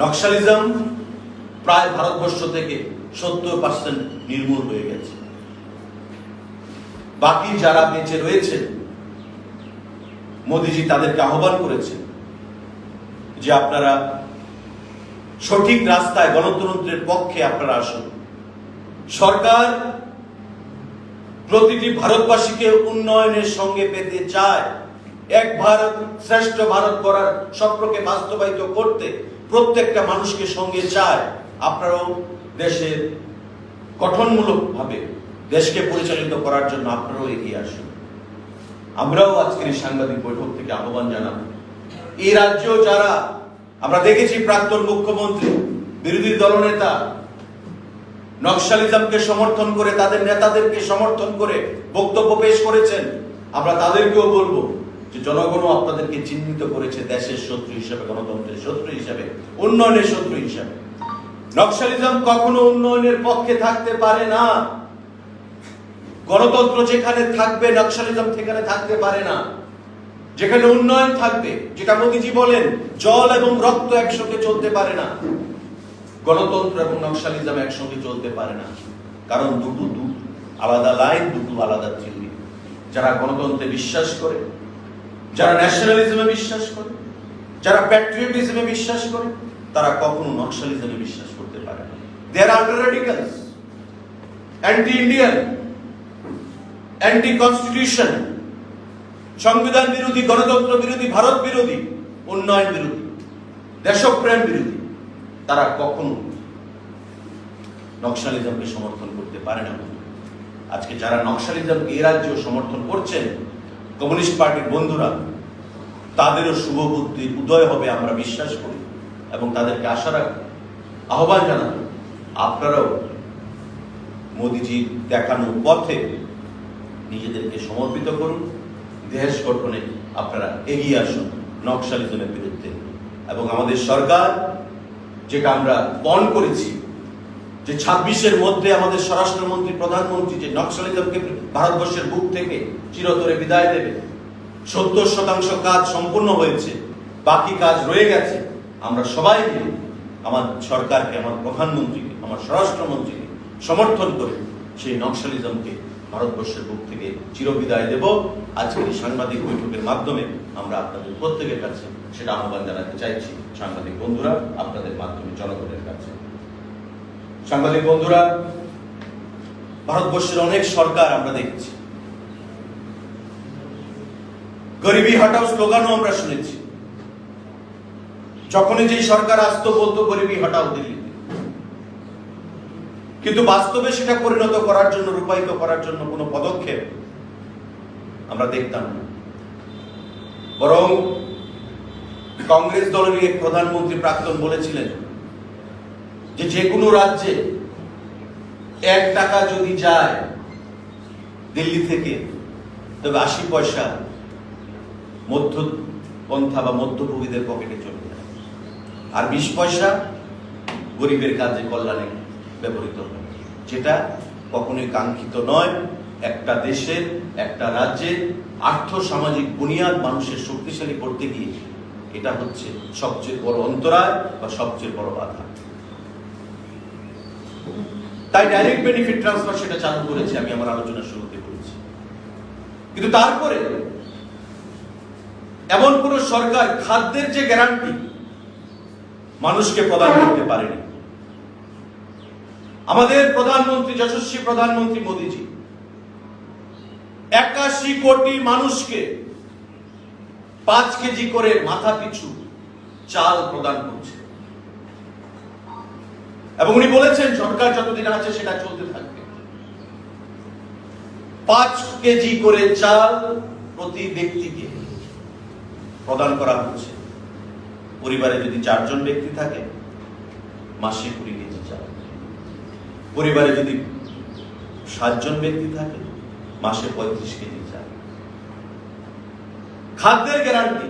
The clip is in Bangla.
নকশালিজম প্রায় ভারতবর্ষ থেকে সত্তর পার্সেন্ট নির্মূল হয়ে গেছে। বাকি যারা বেঁচে রয়েছে, মোদিজি তাদেরকে আহ্বান করেছেন যে আপনারা সঠিক রাস্তায় গণতন্ত্রের পক্ষে আপনারা আসুন। সরকার প্রতিটি ভারতবাসীকে উন্নয়নের সঙ্গে পেতে চায়। এক ভারত শ্রেষ্ঠ ভারত করার স্বপ্নকে বাস্তবায়িত করতে প্রত্যেকটা মানুষকে সঙ্গে চায়, আপনারাও দেশের গঠনমূলক ভাবে দেশকে পরিচালিত করার জন্য আপনারাও এগিয়ে আসুন। আমরাও আজকের এই সাংবাদিক বৈঠক থেকে আহ্বান জানাব। এই রাজ্যেও যারা, আমরা দেখেছি প্রাক্তন মুখ্যমন্ত্রী, বিরোধী দলনেতা নকশালিজমকে সমর্থন করে, তাদের নেতাদেরকে সমর্থন করে বক্তব্য পেশ করেছেন, আমরা তাদেরকেও বলব যে জনগণও আপনাদেরকে চিহ্নিত করেছে দেশের শত্রু হিসেবে, গণতন্ত্রের শত্রু হিসেবে, উন্নয়নের শত্রু হিসেবে। নকশালিজম কখনো উন্নয়নের পক্ষে থাকতে পারে না। গণতন্ত্র যেখানে থাকবে, নকশালিজম সেখানে থাকতে পারে না। যেখানে উন্নয়ন থাকবে, যেটা মোদিজি বলেন, জল এবং রক্ত একসঙ্গে চলতে পারে না। গণতন্ত্র এবং নকশালিজম একসঙ্গে চলতে পারে না। কারণ দুটো দু, আলাদা লাইন, দুটো আলাদা থিওরি। যারা গণতন্ত্রে বিশ্বাস করে যারা ন্যাশনালিজমে বিশ্বাস করে যারা প্যাট্রিয়টিজমে বিশ্বাস করে তারা কখনো নকশালিজমে বিশ্বাস করতে পারে না। They are radicals anti Indian anti constitution সংবিধান বিরোধী গণতন্ত্র বিরোধী ভারত বিরোধী উন্নয়ন বিরোধী দেশপ্রেম বিরোধী তারা কখনো নকশালিজমকে সমর্থন করতে পারে না। আজকে যারা নকশালিজমকে এ রাজ্যেও সমর্থন করছেন কমিউনিস্ট পার্টির বন্ধুরা, তাদেরও শুভ বুদ্ধির উদয় হবে আমরা বিশ্বাস করি এবং তাদেরকে আশা রাখি আহ্বান জানাব, আপনারাও মোদিজির দেখানো পথে নিজেদেরকে সমর্পিত করুন, দেশ গঠনে আপনারা এগিয়ে আসুন নকশালিজমের বিরুদ্ধে। এবং আমাদের সরকার, যেটা আমরা পণ করেছি যে ছাব্বিশের মধ্যে আমাদের স্বরাষ্ট্রমন্ত্রী, প্রধানমন্ত্রী যে নকশালিজমকে ভারতবর্ষের বুক থেকে চিরতরে বিদায় দেবে, সত্তর শতাংশ কাজ সম্পূর্ণ হয়েছে, বাকি কাজ রয়ে গেছে, আমরা সবাই মিলে আমার সরকারকে, আমার প্রধানমন্ত্রীকে, আমার স্বরাষ্ট্রমন্ত্রীকে সমর্থন করে সেই নকশালিজমকে ভারতবর্ষের বুক থেকে চিরবিদায় দেব। আজকের এই সাংবাদিক বৈঠকের মাধ্যমে আমরা আপনাদের প্রত্যেকের কাছে সেটা আহ্বান জানাতে চাইছি। সাংবাদিক বন্ধুরা, আপনাদের মাধ্যমে জনগণের কাছে। সাংবাদিক বন্ধুরা, ভারতবর্ষের অনেক সরকার আমরা দেখেছি। গরিবী হটাও স্লোগানও আমরা শুনেছি। যখনই যেই সরকার আসতো বলতো, গরিবী হটাও দিল্লিতে। কিন্তু বাস্তবে সেটা পরিণত করার জন্য, রূপায়িত করার জন্য কোনো পদক্ষেপ আমরা দেখতাম না। বরং কংগ্রেস দলের প্রধানমন্ত্রী প্রাক্তন বলেছিলেন যে যে কোনো রাজ্যে এক টাকা যদি যায় দিল্লি থেকে, তবে আশি পয়সা মধ্যপন্থা বা মধ্যভোগীদের পকেটে চলে যায়। আর বিশ পয়সা গরিবের কাজে, কল্যাণে ব্যবহৃত হয়। যেটা কখনোই কাঙ্ক্ষিত নয়। একটা দেশের, একটা রাজ্যের আর্থ সামাজিক বুনিয়াদ মানুষের শক্তিশালী করতে গিয়ে এটা হচ্ছে সবচেয়ে বড় অন্তরায় বা সবচেয়ে বড় বাধা। তাই ডাইরেক্ট বেনিফিট ট্রান্সফার সেটা চালু করেছে আমি আমার আলোচনা শুরুতে বলেছি কিন্তু তারপরে এমন কোন সরকার খাদ্যের যে গ্যারান্টি মানুষকে প্রদান করতে পারেনি। আমাদের প্রধানমন্ত্রী, যশস্বী প্রধানমন্ত্রী মোদীজি একাশি কোটি মানুষকে পাঁচ কেজি করে মাথা পিছু চাল প্রদান করছে এবং উনি বলেছেন, সরকার যতদিন আছে সেটা চলতে থাকবে। পাঁচ কেজি করে চাল প্রতি ব্যক্তিকে প্রদান করা হচ্ছে। পরিবারে যদি চারজন ব্যক্তি থাকে, মাসে কুড়ি কেজি চাল। পরিবারে যদি সাতজন ব্যক্তি থাকে, মাসে পঁয়ত্রিশ কেজি চাল। খাদ্যের গ্যারান্টি